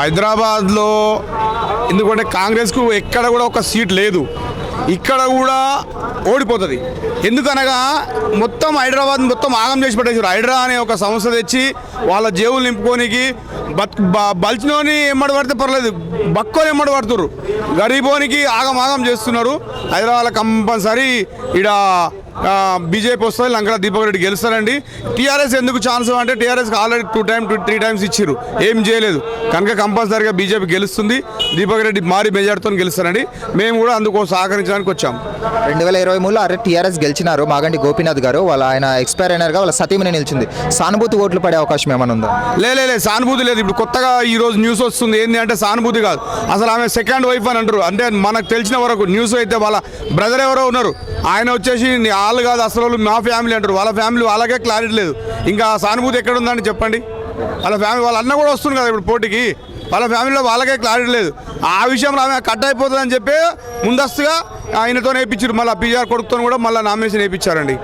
హైదరాబాద్లో ఎందుకంటే కాంగ్రెస్కు ఎక్కడ కూడా ఒక సీట్ లేదు. ఇక్కడ కూడా ఓడిపోతుంది. ఎందుకనగా మొత్తం హైదరాబాద్ మొత్తం ఆగం చేసి పెట్టేసారు హైడ్రా అనే ఒక సంస్థ తెచ్చి వాళ్ళ జేబులు నింపుకోనికి బత్ బ- బలిచినోని ఎమ్మడి పడితే పర్లేదు. బక్కోని ఎమ్మడి పడుతున్నారు గరీబోనికి ఆగం ఆగం చేస్తున్నారు. హైదరాబాద్ కంపల్సరీ ఇక్కడ బీజేపీ వస్తుంది లంకల దీపక్ రెడ్డి గెలుస్తారండి. టీఆర్ఎస్ ఎందుకు ఛాన్స్ అంటే టీఆర్ఎస్కి already two time two three times ఇచ్చారు ఏం చేయలేదు. కనుక కంపల్సరీగా బీజేపీ గెలుస్తుంది. దీపక్ రెడ్డి మారి మెజార్టీతో గెలుస్తారండి. మేము కూడా అందుకో సహకరించడానికి వచ్చాం. రెండు వేల ఇరవై మూడులో అరే టీఆర్ఎస్ గెలిచినారు మాగంటి గోపీనాథ్ గారు. వాళ్ళ ఆయన ఎక్స్పైర్ అయినారుగా వాళ్ళ సతీమణి నిలిచింది. సానుభూతి ఓట్లు పడే అవకాశం ఏమైనా ఉందా? లే లే, సానుభూతి లేదు. ఇప్పుడు కొత్తగా ఈ రోజు న్యూస్ వస్తుంది. ఏంటి అంటే సానుభూతి కాదు. అసలు ఆమె సెకండ్ వైఫ్ అని అంటారు. అంటే మనకు తెలిసిన వరకు న్యూస్ అయితే వాళ్ళ బ్రదర్ ఎవరో ఉన్నారు. ఆయన వచ్చేసి వాళ్ళు కాదు అసలు వాళ్ళు మా ఫ్యామిలీ అంటారు. వాళ్ళ ఫ్యామిలీ వాళ్ళకే క్లారిటీ లేదు. ఇంకా సానుభూతి ఎక్కడ ఉందని చెప్పండి. వాళ్ళ ఫ్యామిలీ వాళ్ళ అన్న కూడా వస్తుంది కదా ఇప్పుడు పోటీకి. వాళ్ళ ఫ్యామిలీలో వాళ్ళకే క్లారిటీ లేదు. ఆ విషయంలో ఆమె కట్ అయిపోతుందని చెప్పి ముందస్తుగా ఆయనతో వేయించారు మళ్ళీ పిఆర్ కొడుకుతో కూడా మళ్ళీ నామినేషన్ వేయించారండి